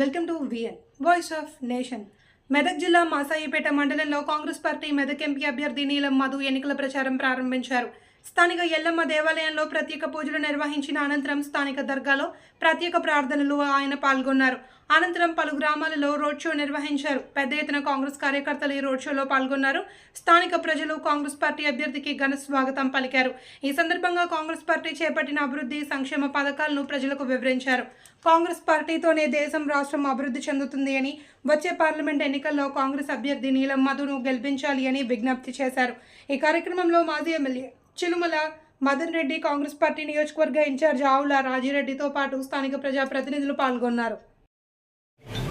Welcome to VN voice of nation Medak జిల్లా మాసాయిపేట మండలంలో Congress party Medak MP అభ్యర్థి నీలం మధు ఎన్నికల ప్రచారం ప్రారంభించారు. స్థానిక ఎల్లమ్మ దేవాలయంలో ప్రత్యేక పూజలు నిర్వహించిన అనంతరం స్థానిక దర్గాలో ప్రత్యేక ప్రార్థనలు ఆయన పాల్గొన్నారు. అనంతరం పలు గ్రామాలలో రోడ్ షో నిర్వహించారు. పెద్ద ఎత్తున కాంగ్రెస్ కార్యకర్తలు ఈ రోడ్ షోలో పాల్గొన్నారు. స్థానిక ప్రజలు కాంగ్రెస్ పార్టీ అభ్యర్థికి ఘన స్వాగతం పలికారు. ఈ సందర్భంగా కాంగ్రెస్ పార్టీ చేపట్టిన అభివృద్ధి సంక్షేమ పథకాలను ప్రజలకు వివరించారు. కాంగ్రెస్ పార్టీతోనే దేశం రాష్ట్రం అభివృద్ధి చెందుతుంది అని వచ్చే పార్లమెంట్ ఎన్నికల్లో కాంగ్రెస్ అభ్యర్థి నీలం మధును గెలిపించాలి అని విజ్ఞప్తి చేశారు. ఈ కార్యక్రమంలో మాజీ ఎమ్మెల్యే చిలుమల మదన్ రెడ్డి కాంగ్రెస్ పార్టీ నియోజకవర్గ ఇన్ఛార్జ్ ఆవుల రాజిరెడ్డితో పాటు స్థానిక ప్రజాప్రతినిధులు పాల్గొన్నారు.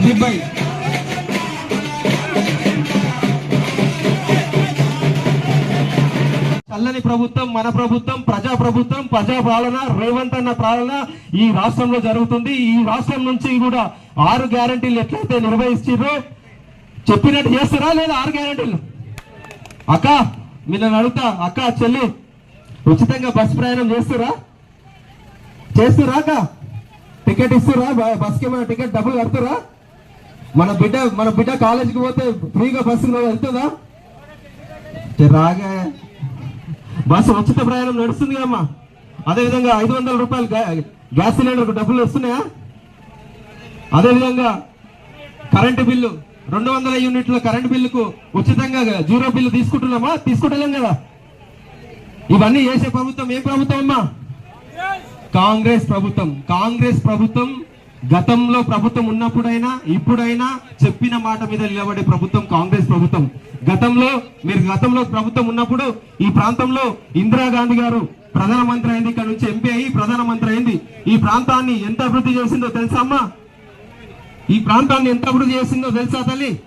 హబీబ్ భాయ్ చల్లని ప్రభుత్వం మన ప్రభుత్వం ప్రజా ప్రభుత్వం ప్రజా పాలన రేవంత్ అన్న పాలన ఈ రాష్ట్రంలో జరుగుతుంది. ఈ రాష్ట్రం నుంచి కూడా ఆరు గ్యారంటీలు ఎట్లయితే నిర్వహిస్తారో చెప్పినట్టు చేస్తారా లేదా ఆరు గ్యారంటీలు? అక్క మిమ్మల్ని అడుగుతా. అక్క చెల్లి ఉచితంగా బస్ ప్రయాణం చేస్తురా? చేస్తురా అక్క? టికెట్ ఇస్తురా? బస్కి ఏమైనా టికెట్ డబ్బులు కడుతురా? మన బిడ్డ మన బిడ్డ కాలేజీకి పోతే ఫ్రీగా బస్సు వెళ్తుందా? రాగా. బస్సు ఉచిత ప్రయాణం నడుస్తుంది కదమ్మా. అదే విధంగా ఐదు వందల రూపాయలు గ్యా- గ్యాస్ సిలిండర్కు డబ్బులు వస్తున్నాయా? అదే విధంగా కరెంటు బిల్లు రెండు వందల యూనిట్ల కరెంటు బిల్లుకు ఉచితంగా జీరో బిల్లు తీసుకుంటున్నామా? తీసుకుంటలేం కదా. ఇవన్నీ చేసే ప్రభుత్వం ఏ ప్రభుత్వం అమ్మా? కాంగ్రెస్ ప్రభుత్వం కాంగ్రెస్ ప్రభుత్వం గతంలో ప్రభుత్వం ఉన్నప్పుడైనా ఇప్పుడైనా చెప్పిన మాట మీద నిలబడే ప్రభుత్వం కాంగ్రెస్ ప్రభుత్వం. గతంలో మీరు గతంలో ప్రభుత్వం ఉన్నప్పుడు ఈ ప్రాంతంలో ఇందిరాగాంధీ గారు ప్రధానమంత్రి అయింది ఇక్కడ నుంచి ఎంపీ అయ్యి ప్రధానమంత్రి అయింది. ఈ ప్రాంతాన్ని ఎంత అభివృద్ధి చేసిందో తెలుసా అమ్మా? ఈ ప్రాంతాన్ని ఎంత అభివృద్ధి చేసిందో తెలుసా తల్లి?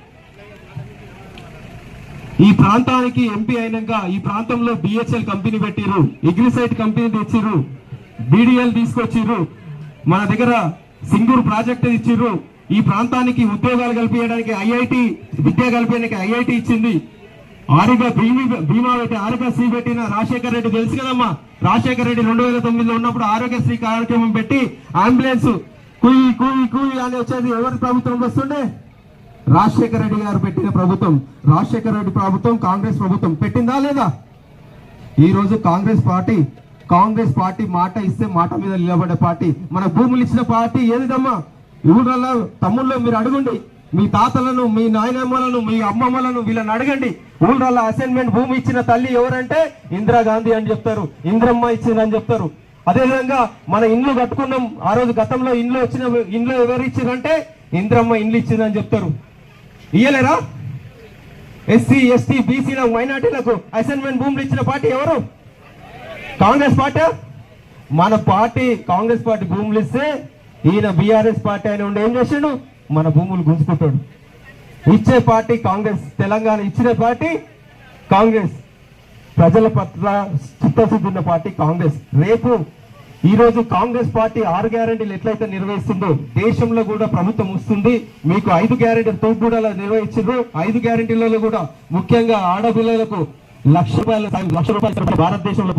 ఈ ప్రాంతానికి ఎంపీ అయినాక ఈ ప్రాంతంలో బిహెచ్ఎల్ కంపెనీ పెట్టిర్రు ఎగ్రిసైట్ కంపెనీ తెచ్చిర్రు బీడిఎల్ తీసుకొచ్చిర్రు. మన దగ్గర సింగూరు ప్రాజెక్ట్ ఇచ్చిర్రు. ఈ ప్రాంతానికి ఉద్యోగాలు కల్పించడానికి ఐఐటి విద్య కల్పించడానికి ఐఐటి ఇచ్చింది. ఆరిగా భీమి భీమా పెట్టి ఆరోగ్యశ్రీ పెట్టిన రాజశేఖర రెడ్డి తెలుసు కదమ్మా? రాజశేఖర్ రెడ్డి రెండు వేల తొమ్మిదిలో ఉన్నప్పుడు ఆరోగ్యశ్రీ కార్యక్రమం పెట్టి అంబులెన్స్ కుయి కుయి కుయి అని వచ్చేది ఎవరి ప్రభుత్వం వస్తుండే? రాజశేఖర రెడ్డి గారు పెట్టిన ప్రభుత్వం. రాజశేఖర రెడ్డి ప్రభుత్వం కాంగ్రెస్ ప్రభుత్వం. పెట్టిందా లేదా? ఈ రోజు కాంగ్రెస్ పార్టీ కాంగ్రెస్ పార్టీ మాట ఇస్తే మాట మీద నిలబడే పార్టీ. మన భూములు ఇచ్చిన పార్టీ ఏదిదమ్మా? ఊళ్ళ తమ్ముళ్ళు మీరు అడగండి. మీ తాతలను మీ నాయనమ్మలను మీ అమ్మమ్మలను వీళ్ళని అడగండి. ఊళ్ళ అసైన్మెంట్ భూమి ఇచ్చిన తల్లి ఎవరంటే ఇందిరాగాంధీ అని చెప్తారు ఇంద్రమ్మ ఇచ్చిందని చెప్తారు. అదేవిధంగా మన ఇండ్లు కట్టుకున్నాం. ఆ రోజు గతంలో ఇండ్లు వచ్చిన ఇండ్లు ఎవరు ఇచ్చిందంటే ఇంద్రమ్మ ఇండ్లు ఇచ్చిందని చెప్తారు. ఇయ్యలేరా? ఎస్సీ ఎస్టీ బీసీల మైనార్టీలకు అసైన్మెంట్ భూములు ఇచ్చిన పార్టీ ఎవరు? కాంగ్రెస్ పార్టీ? మన పార్టీ కాంగ్రెస్ పార్టీ భూములు ఇస్తే ఈయన బీఆర్ఎస్ పార్టీ ఆయన ఉండి ఏం చేసాడు? మన భూములు గుంజుకుంటాడు. ఇచ్చే పార్టీ కాంగ్రెస్ తెలంగాణ ఇచ్చిన పార్టీ కాంగ్రెస్. ప్రజల పట్ల చిత్తశుద్ధి ఉన్న పార్టీ కాంగ్రెస్. రేపు ఈరోజు కాంగ్రెస్ పార్టీ ఆరు గ్యారెంటీలు ఎట్లయితే నిర్వహిస్తుందో దేశంలో కూడా ప్రభుత్వం వస్తుంది. మీకు ఐదు గ్యారెంటీలు కూడా నిర్వహించారు. ఐదు గ్యారెంటీలలో కూడా ముఖ్యంగా ఆడపిల్లలకు లక్ష రూపాయల లక్ష రూపాయల భారతదేశంలో